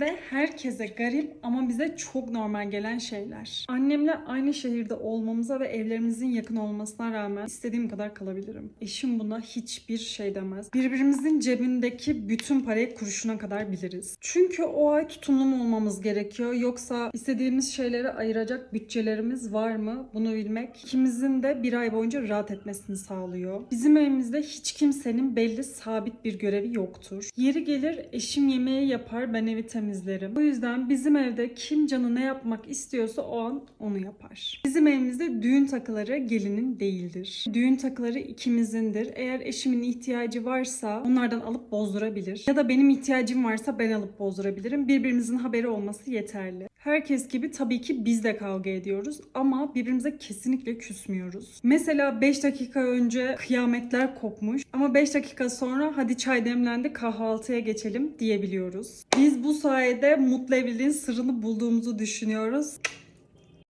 Evimizde herkese garip ama bize çok normal gelen şeyler. Annemle aynı şehirde olmamıza ve evlerimizin yakın olmasına rağmen istediğim kadar kalabilirim. Eşim buna hiçbir şey demez. Birbirimizin cebindeki bütün parayı kuruşuna kadar biliriz. Çünkü o ay tutumlu mu olmamız gerekiyor yoksa istediğimiz şeyleri ayıracak bütçelerimiz var mı? Bunu bilmek ikimizin de bir ay boyunca rahat etmesini sağlıyor. Bizim evimizde hiç kimsenin belli sabit bir görevi yoktur. Yeri gelir eşim yemeği yapar ben evi temizlerim. O yüzden bizim evde kim canı ne yapmak istiyorsa o an onu yapar. Bizim evimizde düğün takıları gelinin değildir. Düğün takıları ikimizindir. Eğer eşimin ihtiyacı varsa onlardan alıp bozdurabilir. Ya da benim ihtiyacım varsa ben alıp bozdurabilirim. Birbirimizin haberi olması yeterli. Herkes gibi tabii ki biz de kavga ediyoruz ama birbirimize kesinlikle küsmüyoruz. Mesela 5 dakika önce kıyametler kopmuş ama 5 dakika sonra hadi çay demlendi kahvaltıya geçelim diyebiliyoruz. Biz bu sayede mutlu evliliğin sırrını bulduğumuzu düşünüyoruz.